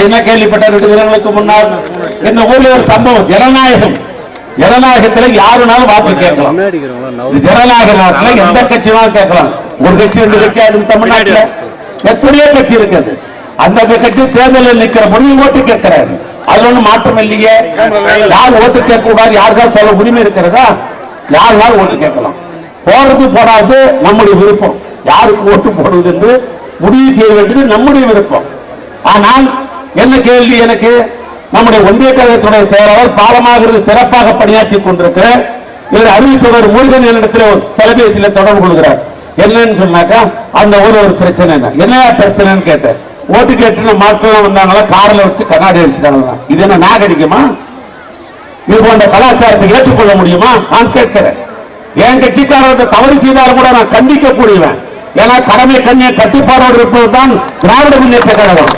என்ன கேள்விப்பட்ட ரெண்டு தினங்களுக்கு முன்னால் இந்த ஊர்ல ஒரு சம்பவம்? ஜனநாயகம். ஜனநாயகத்துல யாருனாலும் வாக்கு கேட்கலாம். ஜனநாயக எந்த கட்சினாலும் கேட்கலாம். ஒரு கட்சி ரெண்டு கட்சி அது தமிழ்நாட்டுல. எத்தனையோ கட்சி இருக்குது. அந்த கட்சி தேர்தலில் நிக்கிற பொழுது ஓட்டு கேட்கிறாரு. அதுல ஒண்ணும் மாற்றம் இல்லையே. யார் ஓட்டு கேட்க கூடாது யாருக்காவது சொல்ல உரிமை இருக்கிறதா? யாருனாலும் ஓட்டு கேட்கலாம்? போறது போடாது நம்முடைய விருப்பம். யாருக்கு ஓட்டு போடுவது என்று முடிவு செய்ய வேண்டியது நம்முடைய விருப்பம். ஆனால் என்ன கேள்வி எனக்கு? நம்முடைய ஒன்றிய கழகத்துடைய செயலாளர் பாலமாக சிறப்பாக பணியாற்றி கொண்டிருக்கிற இவர் அறிவித்தவர் முருகன் என்னிடத்தில் தொலைபேசியில் தொடர்பு கொள்கிறார். என்னன்னு சொன்னாக்கா அந்த ஊர் ஒரு பிரச்சனை என்ன? என்ன பிரச்சனைன்னு கேட்டேன். ஓட்டு கேட்டு மாற்றம் வந்தாங்களா? காரில் வச்சு கண்ணாடி அடிச்சுட்டாங்களா இது என்ன நாகரிகமா? இது போன்ற கலாச்சாரத்தை ஏற்றுக்கொள்ள முடியுமா? நான் கேட்கிறேன். என் கட்சிக்காரர்கள் தவறு செய்தாலும் கூட நான் கண்டிக்க கூடியவன் ஏன்னா கடமை கண்ணிய கட்டுப்பாடோடு இருப்பதுதான் திராவிட முன்னேற்ற கழகம்.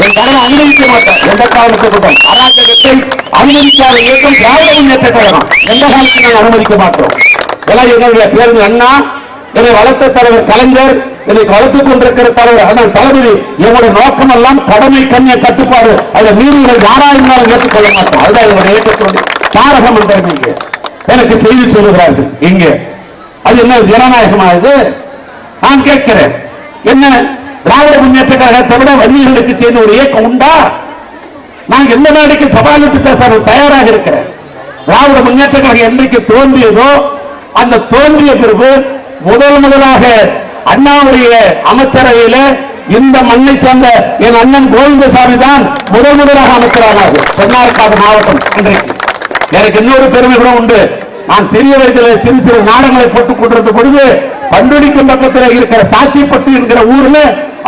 என் கடனை அனுமதிக்க மாட்டேன் எந்த காரணத்துக்கும் அராஜகத்தை அனுமதிக்காத இயக்கம் திராவிட முன்னேற்ற கழகம் எந்த காலத்தையும் நாங்கள் அனுமதிக்க மாட்டோம்? எல்லாம் என்னுடைய பேருந்து அண்ணா. என்னை வளர்த்த தலைவர் கலைஞர். என்னை வளர்த்துக் கொண்டிருக்கிற தலைவர் அண்ணன் தளபதி. என்னுடைய நோக்கம் எல்லாம் கடமை கண்ணிய கட்டுப்பாடு. அதை மீறுகளை யாராயிருந்தாலும் ஏற்றுக்கொள்ள மாட்டோம். அதுதான் என்னுடைய இயக்கத்தினுடைய தாரகம் என்றார் இங்கே. எனக்கு செய்தி சொல்லுகிறார்கள். இங்கே. அது என்ன ஜனநாயகமானது? நான் கேட்கிறேன். என்ன? திராவிட முன்னேற்ற கழகத்தை விட வன்னியர்களுக்கு சேர்ந்த ஒரு இயக்கம் உண்டா? நான் எந்த நாளைக்கு சவாலிட்டு பேச தயாராக இருக்கிறேன்? திராவிட முன்னேற்ற கழகம் என்றைக்கு தோன்றியதோ அந்த தோன்றிய பிறகு முதல் முதலாக அண்ணாவுடைய அமைச்சரவையில இந்த மண்ணை சேர்ந்த என் அண்ணன் கோவிந்தசாமி தான் முதல் முதலாக அமைச்சரானார் தென்னார்காடு மாவட்டம் இன்றைக்கு. எனக்கு இன்னொரு பெருமை கூட உண்டு. நான் சிறிய வயதில் சிறு சிறு நாடகங்களை போட்டுக் கொண்டிருந்த பொழுது பண்டுடிக்கும் பக்கத்தில் இருக்கிற சாட்சிப்பட்டு என்கிற ஊர்ல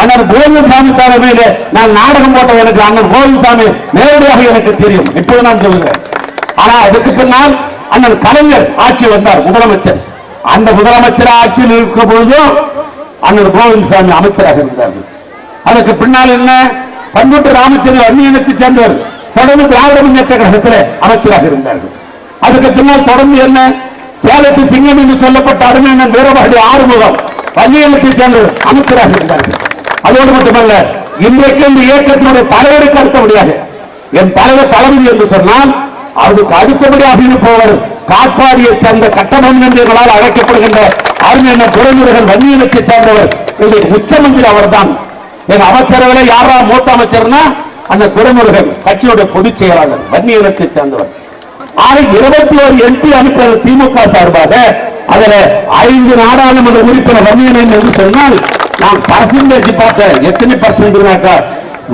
அண்ணன் கோவிந்தசாமி தலைமையில நான் நாடகம் போட்ட எனக்கு அண்ணன் கோவிந்தசாமி நேரடியாக எனக்கு தெரியும். இப்போது நான் சொல்கிறேன் ஆனா அதுக்கு பின்னால் அண்ணன் கலைஞர் ஆட்சி வந்தார் முதலமைச்சர். அந்த முதலமைச்சர் ஆட்சியில் இருக்கும் பொழுதும் அண்ணன் கோவிந்தசாமி அமைச்சராக இருந்தார்கள். அதுக்கு பின்னால் என்ன? பண்புட்டு ராமச்சந்திர அந்நியனத்தை சேர்ந்தவர் தொடர்ந்து திராவிட முன்னேற்ற கழகத்தில் அமைச்சராக இருந்தார்கள். அதுக்கு பின்னால் தொடர்ந்து என்ன? சேலத்து சிங்கம் என்று சொல்லப்பட்ட அருமையான வீரபாடி ஆறுமுகம் வன்னியனத்தை சேர்ந்தவர் அமைச்சராக இருந்தார்கள். அதோடு மட்டுமல்ல இன்றைக்கு இந்த இயக்கத்தினுடைய தலைவருக்கு அடுத்தபடியாக என் தலைவர் தளபதி என்று சொன்னால் அவருக்கு அடுத்தபடியாக இருப்பவர் காட்பாடியை சேர்ந்த கட்டமன் என்று அழைக்கப்படுகின்ற அறிஞர் துறைமுருகன் வன்னியினத்தை சேர்ந்தவர் இன்றைக்கு அவர் அவர்தான். என் அமைச்சரவையில் யாரா மூத்த அமைச்சர்னா அந்த துறைமுருகன் கட்சியோட பொதுச் செயலாளர் வன்னியினத்தை சேர்ந்தவர். ஆக இருபத்தி ஒரு எம்பி அனுப்பின திமுக சார்பாக அதில் ஐந்து நாடாளுமன்ற உறுப்பினர் வன்னியன் என்று சொன்னால் நான் பர்சன்டேஜ் பார்த்தேன். எத்தனை பர்சன்ட்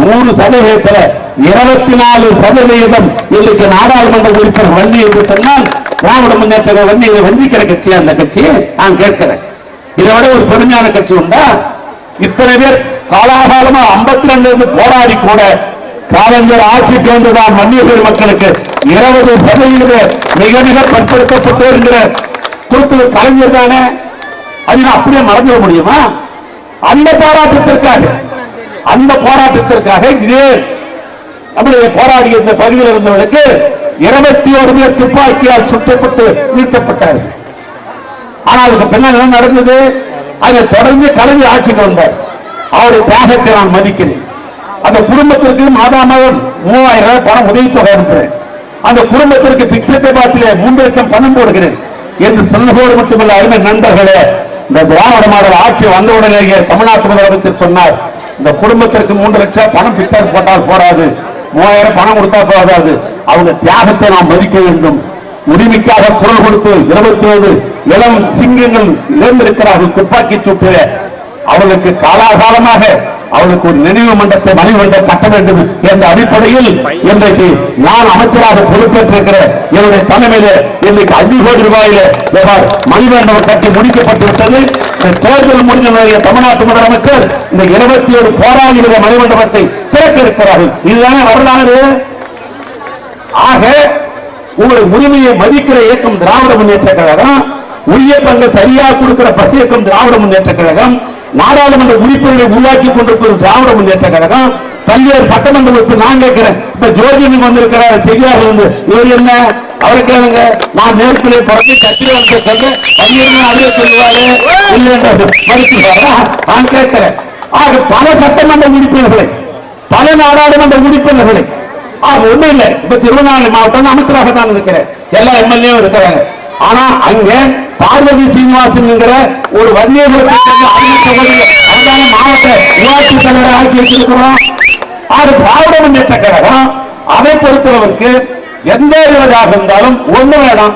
நூறு சதவீதத்தில் இருபத்தி நாலு சதவீதம் இன்னைக்கு நாடாளுமன்ற உறுப்பினர் வண்டி என்று சொன்னால் திராவிட முன்னேற்ற வண்டியை வஞ்சிக்கிற கட்சி அந்த கட்சி நான் கேட்கிறேன். இதை விட ஒரு பெருமையான கட்சி உண்டா? இத்தனை பேர் காலாகாலமா ஐம்பத்தி ரெண்டுல இருந்து போராடி கூட காலஞ்சர் ஆட்சிக்கு வந்துதான் மன்னியர்கள் மக்களுக்கு இருபது சதவீத மிக மிக பற்படுத்தப்பட்டு என்கிற கொடுத்தது கலைஞர் தானே? அது அப்படியே மறந்துட முடியுமா? அந்த போராட்டத்திற்காக அந்த போராட்டத்திற்காக இதே நம்முடைய போராடிய இந்த பகுதியில் இருந்தவர்களுக்கு இருபத்தி ஒரு பேர் துப்பாக்கியால் சுட்டப்பட்டு வீழ்த்தப்பட்டார்கள் ஆனால் அதுக்கு பின்னால் என்ன நடந்தது? அதை தொடர்ந்து கலந்து ஆட்சிக்கு வந்தார். அவருடைய தியாகத்தை நான் மதிக்கிறேன். அந்த குடும்பத்திற்கு மாதா மாதம் மூவாயிரம் ரூபாய் பணம் உதவித்தொகை அனுப்புகிறேன். அந்த குடும்பத்திற்கு பிக்சட் டெபாசிட்ல மூன்று லட்சம் பணம் போடுகிறேன். என்று சொன்னதோடு மட்டுமல்ல அருமை நண்பர்களே இந்த திராவிட மாடல் ஆட்சி வந்தவுடனேயே தமிழ்நாட்டு முதலமைச்சர் சொன்னார் இந்த குடும்பத்திற்கு மூன்று லட்சம் பணம் பிக்சர் போட்டால் போராது மூவாயிரம் பணம் கொடுத்தா போதாது. அவங்க தியாகத்தை நாம் மதிக்க வேண்டும். உரிமைக்காக குரல் கொடுத்து இருபத்தி ஏழு இளம் சிங்கங்கள் இழந்திருக்கிறார்கள் துப்பாக்கி சூட்டில. அவளுக்கு காலாகாலமாக அவளுக்கு ஒரு நினைவு மண்டபத்தை மணிமண்டபம் கட்ட வேண்டும் என்ற அடிப்படையில் இன்றைக்கு நான் அமைச்சராக பொறுப்பேற்றிருக்கிற என்னுடைய தலைமையில இன்றைக்கு அஞ்சு கோடி ரூபாயில எவ்வாறு மணிமண்டபம் கட்டி முடிக்கப்பட்டுவிட்டது. தேர்தல் முடிஞ்ச தமிழ்நாட்டு முதலமைச்சர் இந்த இருபத்தி ஏழு போராளிகளுடைய மணிமண்டபத்தை திறக்க இருக்கிறார்கள். இதுதானே வரலாறு? ஆக உங்களுடைய உரிமையை மதிக்கிற இயக்கம் திராவிட முன்னேற்ற கழகம் உரிய பங்கு சரியா கொடுக்கிற பட்டியக்கம் இயக்கம் திராவிட முன்னேற்ற கழகம் நாடாளுமன்ற உறுப்பினர்களை உருவாக்கி கொண்டிருக்கிற திராவிட முன்னேற்ற கழகம். பல்வேறு சட்டமன்ற உறுப்பினர் நான் கேட்கிறேன். இப்ப ஜோதிமன் வந்திருக்கிற செய்தியாளர் வந்து இவர் என்ன? அவரை கேளுங்க. நான் நேரத்திலே பிறந்து கட்சியில் வந்து சொல்ல பல்வேறு அதே சொல்லுவாரு? இல்லை என்று மறுத்துவாரா நான் கேட்கிறேன். ஆக பல சட்டமன்ற உறுப்பினர்களை பல நாடாளுமன்ற உறுப்பினர்களை அது ஒண்ணும் இல்லை. இப்ப திருவண்ணாமலை மாவட்டம் அமைச்சராக தான் இருக்கிறேன். எல்லா எம்எல்ஏவும் இருக்கிறாங்க. ஆனா அங்க பார்வதி சீனிவாசன் என்கிற ஒரு வன்னியர்களுக்கு மாவட்ட ஊராட்சி தலைவர் ஆக்கி வச்சிருக்கிறோம். அது திராவிட முன்னேற்ற கழகம் அதை பொறுத்தளவுக்கு எந்த இதாக இருந்தாலும் ஒண்ணு வேணாம்.